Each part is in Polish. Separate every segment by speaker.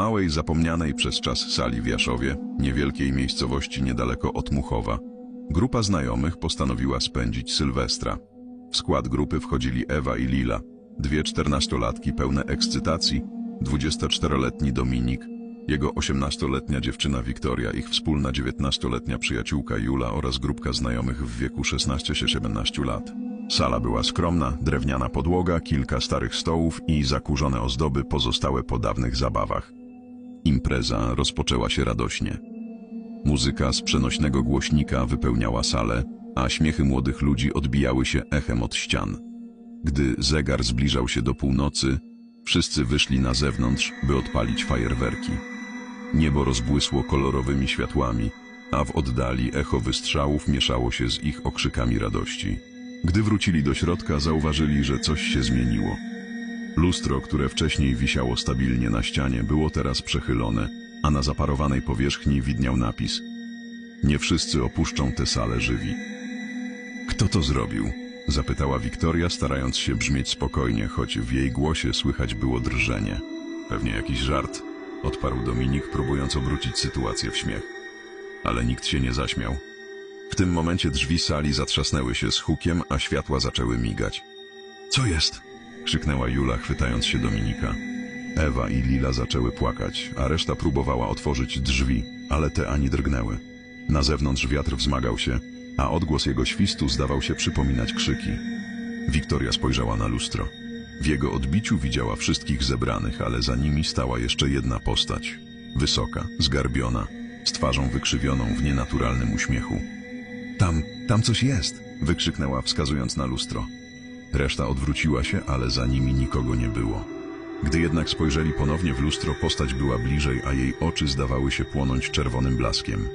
Speaker 1: małej, zapomnianej przez czas sali w Jaszowie, niewielkiej miejscowości niedaleko od Muchowa, grupa znajomych postanowiła spędzić Sylwestra. W skład grupy wchodzili Ewa i Lila, dwie czternastolatki pełne ekscytacji, 24-letni Dominik, jego 18-letnia dziewczyna Wiktoria, ich wspólna 19-letnia przyjaciółka Jula oraz grupka znajomych w wieku 16-17 lat. Sala była skromna, drewniana podłoga, kilka starych stołów i zakurzone ozdoby pozostałe po dawnych zabawach. Impreza rozpoczęła się radośnie. Muzyka z przenośnego głośnika wypełniała salę, a śmiechy młodych ludzi odbijały się echem od ścian. Gdy zegar zbliżał się do północy, wszyscy wyszli na zewnątrz, by odpalić fajerwerki. Niebo rozbłysło kolorowymi światłami, a w oddali echo wystrzałów mieszało się z ich okrzykami radości. Gdy wrócili do środka, zauważyli, że coś się zmieniło. Lustro, które wcześniej wisiało stabilnie na ścianie, było teraz przechylone, a na zaparowanej powierzchni widniał napis Nie wszyscy opuszczą tę salę żywi. Kto to zrobił? Zapytała Wiktoria, starając się brzmieć spokojnie, choć w jej głosie słychać było drżenie. Pewnie jakiś żart, odparł Dominik, próbując obrócić sytuację w śmiech. Ale nikt się nie zaśmiał. W tym momencie drzwi sali zatrzasnęły się z hukiem, a światła zaczęły migać. Co jest? Krzyknęła Jula, chwytając się Dominika. Ewa i Lila zaczęły płakać, a reszta próbowała otworzyć drzwi, ale te ani drgnęły. Na zewnątrz wiatr wzmagał się, a odgłos jego świstu zdawał się przypominać krzyki. Wiktoria spojrzała na lustro. W jego odbiciu widziała wszystkich zebranych, ale za nimi stała jeszcze jedna postać. Wysoka, zgarbiona, z twarzą wykrzywioną w nienaturalnym uśmiechu. Tam, tam coś jest! wykrzyknęła, wskazując na lustro. Reszta odwróciła się, ale za nimi nikogo nie było. Gdy jednak spojrzeli ponownie w lustro, postać była bliżej, a jej oczy zdawały się płonąć czerwonym blaskiem.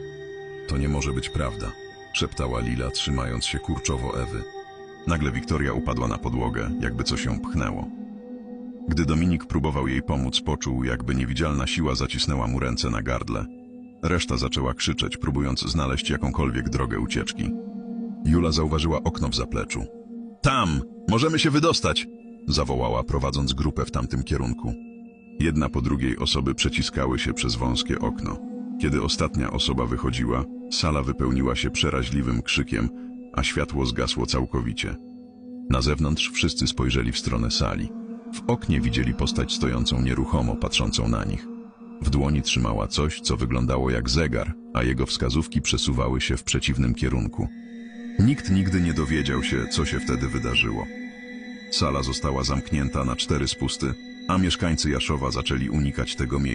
Speaker 1: To nie może być prawda, szeptała Lila, trzymając się kurczowo Ewy. Nagle Wiktoria upadła na podłogę, jakby coś ją pchnęło. Gdy Dominik próbował jej pomóc, poczuł, jakby niewidzialna siła zacisnęła mu ręce na gardle. Reszta zaczęła krzyczeć, próbując znaleźć jakąkolwiek drogę ucieczki. Jula zauważyła okno w zapleczu. Tam! Możemy się wydostać! zawołała, prowadząc grupę w tamtym kierunku. Jedna po drugiej osoby przeciskały się przez wąskie okno. Kiedy ostatnia osoba wychodziła, sala wypełniła się przeraźliwym krzykiem, a światło zgasło całkowicie. Na zewnątrz wszyscy spojrzeli w stronę sali. W oknie widzieli postać stojącą nieruchomo, patrzącą na nich. W dłoni trzymała coś, co wyglądało jak zegar, a jego wskazówki przesuwały się w przeciwnym kierunku. Nikt nigdy nie dowiedział się, co się wtedy wydarzyło. Sala została zamknięta na cztery spusty, a mieszkańcy Jaszowa zaczęli unikać tego miejsca.